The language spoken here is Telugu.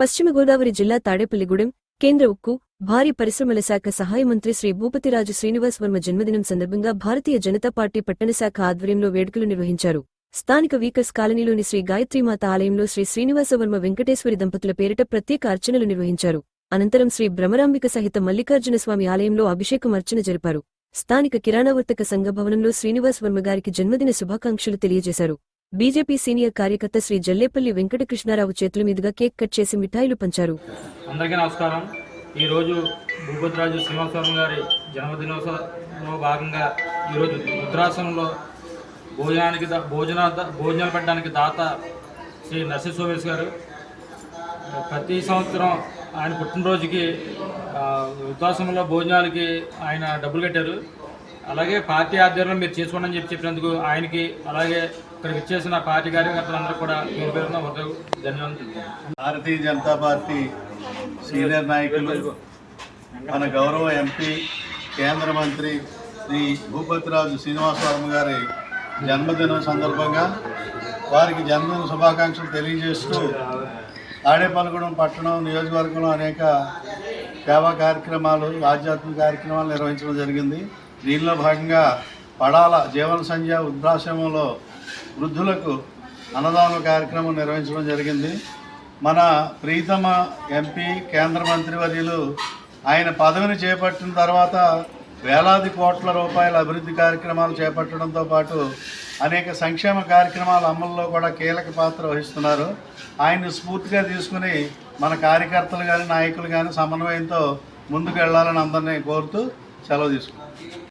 పశ్చిమ గోదావరి జిల్లా తాడేపల్లిగూడెం కేంద్ర ఉక్కు భారీ పరిశ్రమల శాఖ సహాయ మంత్రి శ్రీ భూపతిరాజు శ్రీనివాస్ వర్మ జన్మదినం సందర్భంగా భారతీయ జనతా పార్టీ పట్టణ శాఖ ఆధ్వర్యంలో వేడుకలు నిర్వహించారు. స్థానిక వీకర్స్ కాలనీలోని శ్రీ గాయత్రీమాత ఆలయంలో శ్రీ శ్రీనివాసవర్మ వెంకటేశ్వరి దంపతుల పేరిట ప్రత్యేక అర్చనలు నిర్వహించారు. అనంతరం శ్రీ భ్రమరాంబిక సహిత మల్లికార్జున స్వామి ఆలయంలో అభిషేకం అర్చన జరిపారు. స్థానిక కిరాణావర్తక సంఘ భవనంలో శ్రీనివాస్ వర్మ గారికి జన్మదిన శుభాకాంక్షలు తెలియజేశారు. బీజేపీ సీనియర్ కార్యకర్త శ్రీ జల్లేపల్లి వెంకటకృష్ణారావు చేతుల మీదుగా కేక్ కట్ చేసి మిఠాయిలు పంచారు. అందరికీ నమస్కారం. ఈరోజు భూపతిరాజు శ్రీనివాసవరం గారి జన్మదినోత్సవంలో భాగంగా ఈరోజు రుద్రాసనంలో భోజనానికి భోజన భోజనాలు పెట్టడానికి దాత శ్రీ నరసింహేశ్వర గారు. ప్రతి సంవత్సరం ఆయన పుట్టినరోజుకి ఆ, వృద్ధాశ్రమంలో భోజనాలకి ఆయన డబ్బులు కట్టారు. అలాగే పార్టీ ఆధ్వర్యంలో మీరు చేసుకోండి అని చెప్పి చెప్పినందుకు ఆయనకి అలాగే ఇక్కడ ఇచ్చేసిన పార్టీ కార్యకర్తలందరూ కూడా పేరు పేరున ధన్యవాదాలు భారతీయ జనతా పార్టీ సీనియర్ నాయకులు మన గౌరవ ఎంపీ కేంద్ర మంత్రి శ్రీ భూపతిరాజు శ్రీనివాసరావు గారి జన్మదినం సందర్భంగా వారికి జన్మదిన శుభాకాంక్షలు తెలియజేస్తూ తాడేపల్లిగూడెం పట్టణం నియోజకవర్గంలో అనేక సేవా కార్యక్రమాలు ఆధ్యాత్మిక కార్యక్రమాలు నిర్వహించడం జరిగింది. దీనిలో భాగంగా పడాల జీవన సంధ్య వృద్ధాశ్రమంలో వృద్ధులకు అన్నదాన కార్యక్రమం నిర్వహించడం జరిగింది. మన ప్రీతమ ఎంపీ కేంద్ర మంత్రివర్యులు ఆయన పదవిని చేపట్టిన తర్వాత వేలాది కోట్ల రూపాయల అభివృద్ధి కార్యక్రమాలు చేపట్టడంతో పాటు అనేక సంక్షేమ కార్యక్రమాల అమల్లో కూడా కీలక పాత్ర వహిస్తున్నారు. ఆయన్ని స్ఫూర్తిగా తీసుకుని మన కార్యకర్తలు కానీ నాయకులు కానీ సమన్వయంతో ముందుకు వెళ్ళాలని అందరినీ కోరుతూ సెలవు తీసుకుంటాం